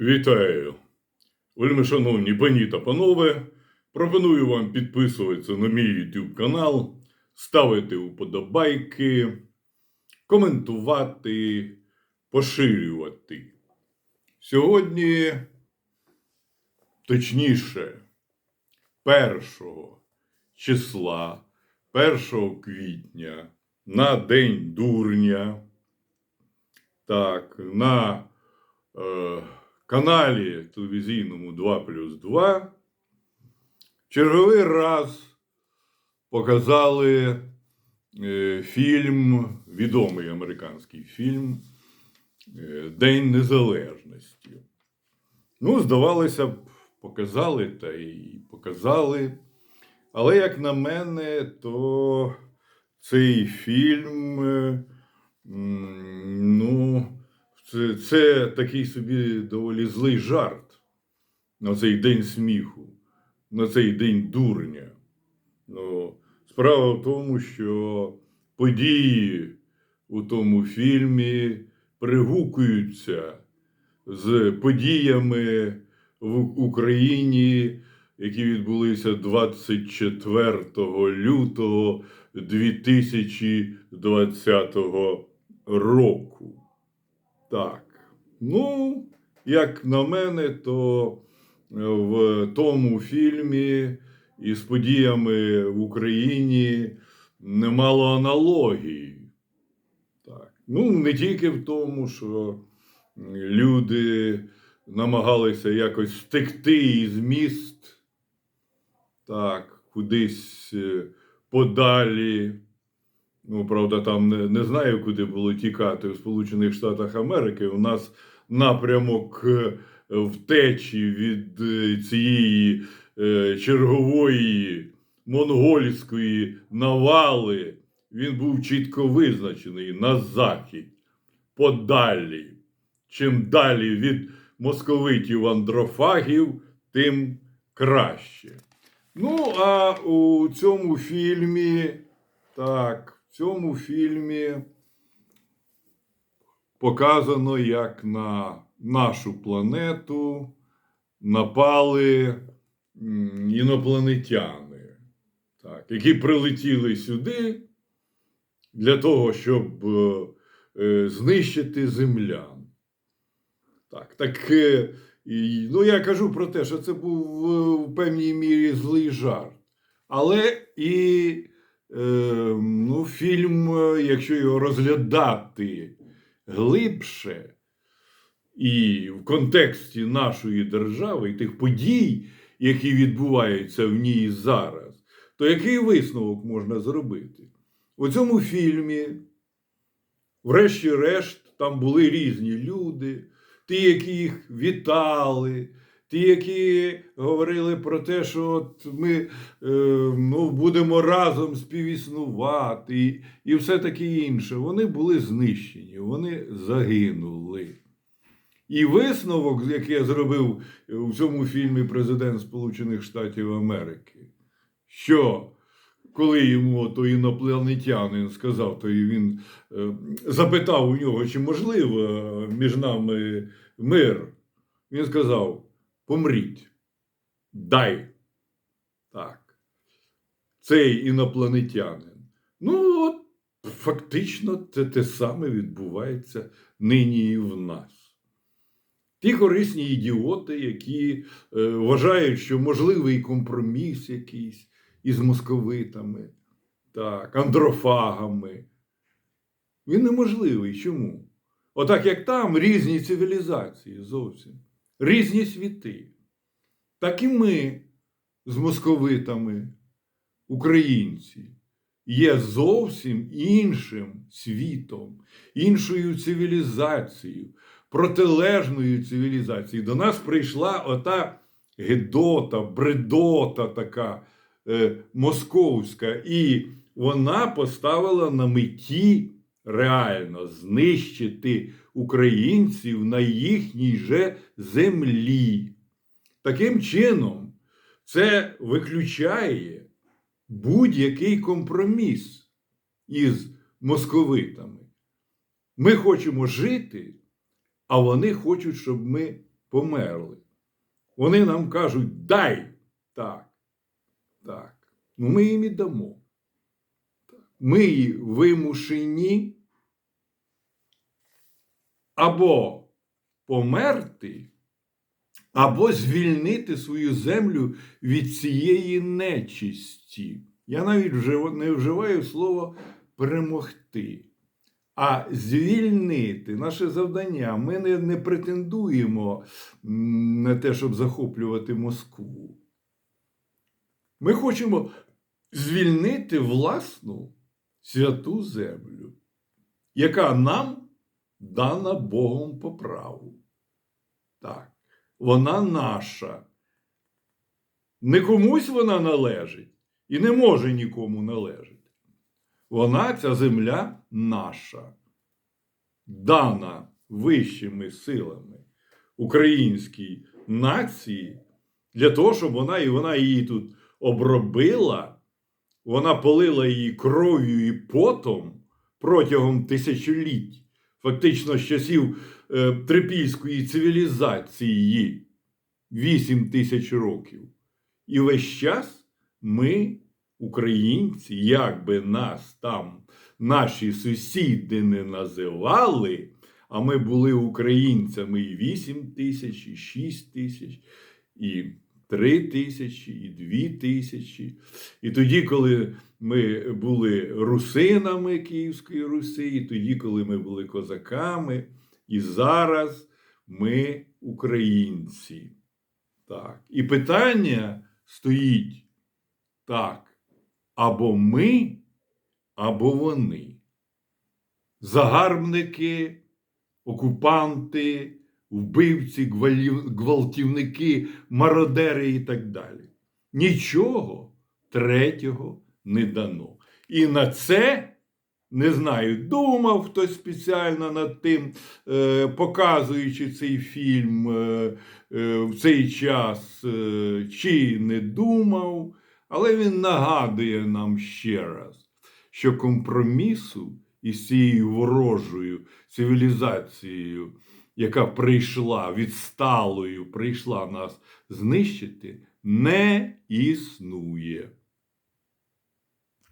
Вітаю! Вельми шановні пані та панове. Пропоную вам підписуватися на мій YouTube канал, ставити вподобайки, коментувати, поширювати. Сьогодні, точніше, 1 числа, 1 квітня, на День дурня, так, на е, каналі телевізійному 2 плюс 2 черговий раз показали е, фільм, відомий американський фільм е, День Незалежності. Ну, здавалося б, показали та й показали. Але, як на мене, то цей фільм, це, це такий собі доволі злий жарт на цей день сміху, на цей день дурня. Ну, справа в тому, що події у тому фільмі пригукуються з подіями в Україні, які відбулися 24 лютого 2020 року. Так. Ну, як на мене, то е, в тому фільмі із подіями в Україні немало аналогій. Так. Ну, не тільки в тому, що люди намагалися якось втекти із міст, так, кудись е, подалі. Ну, правда, там не, не знаю, куди було тікати в Сполучених Штатах Америки. У нас напрямок е, втечі від е, цієї е, чергової монгольської навали. Він був чітко визначений на захід, подалі. Чим далі від московитів андрофагів, тим краще. Ну, а у цьому фільмі, так, в цьому фільмі показано, як на нашу планету напали інопланетяни, так, які прилетіли сюди для того, щоб е, е, знищити землян. Так, так е, ну, я кажу про те, що це був е, в певній мірі злий жарт. Але і ну, фільм, е, якщо його розглядати глибше і в контексті нашої держави і тих подій, які відбуваються в ній зараз, то який висновок можна зробити? У цьому фільмі, врешті-решт, там були різні люди, ті, які їх вітали, ті, які говорили про те, що от ми е, ну, будемо разом співіснувати, і, і все таке інше. Вони були знищені, вони загинули. І висновок, який я зробив у цьому фільмі Президент Сполучених Штатів Америки, що коли йому той інопланетянин сказав, то він е, запитав у нього, чи можливо між нами мир, він сказав: помріть, дай. Так. Цей інопланетянин. Ну, от, фактично, це те саме відбувається нині і в нас. Ті корисні ідіоти, які е, вважають, що можливий компроміс якийсь із московитами, так, андрофагами. Він неможливий. Чому? Отак як там різні цивілізації зовсім, різні світи. Так і ми з московитами, українці, є зовсім іншим світом, іншою цивілізацією, протилежною цивілізацією. До нас прийшла ота гедота, бредота така е, московська, і вона поставила на меті реально знищити українців на їхній же землі. Таким чином, це виключає будь-який компроміс із московитами. Ми хочемо жити, а вони хочуть, щоб ми померли. Вони нам кажуть, дай. Так. Так. Ну, ми їм і дамо. Ми вимушені або померти, або звільнити свою землю від цієї нечисті. Я навіть не вживаю слово перемогти. А звільнити наше завдання. Ми не, не претендуємо на те, щоб захоплювати Москву. Ми хочемо звільнити власну святу землю, яка нам дана Богом по праву. Так, вона наша. Не комусь вона належить і не може нікому належати. Вона, ця земля наша, дана вищими силами українській нації для того, щоб вона і вона її тут обробила, вона полила її кров'ю і потом протягом тисячоліть, фактично з часів е, трипільської цивілізації 8 тисяч років. І весь час ми, українці, як би нас там наші сусіди не називали, а ми були українцями і 8 тисяч, і 6 тисяч, і 3 тисячі, і 2 тисячі. І тоді, коли ми були русинами Київської Руси, і тоді, коли ми були козаками, і зараз ми українці. Так. І питання стоїть так. Або ми, або вони. Загарбники, окупанти, вбивці, гвалтівники, мародери і так далі. Нічого третього не дано. І на це, не знаю, думав хтось спеціально над тим, е, показуючи цей фільм е, е, в цей час, чи не думав, але він нагадує нам ще раз, що компромісу із цією ворожою цивілізацією, яка прийшла відсталою, прийшла нас знищити, не існує.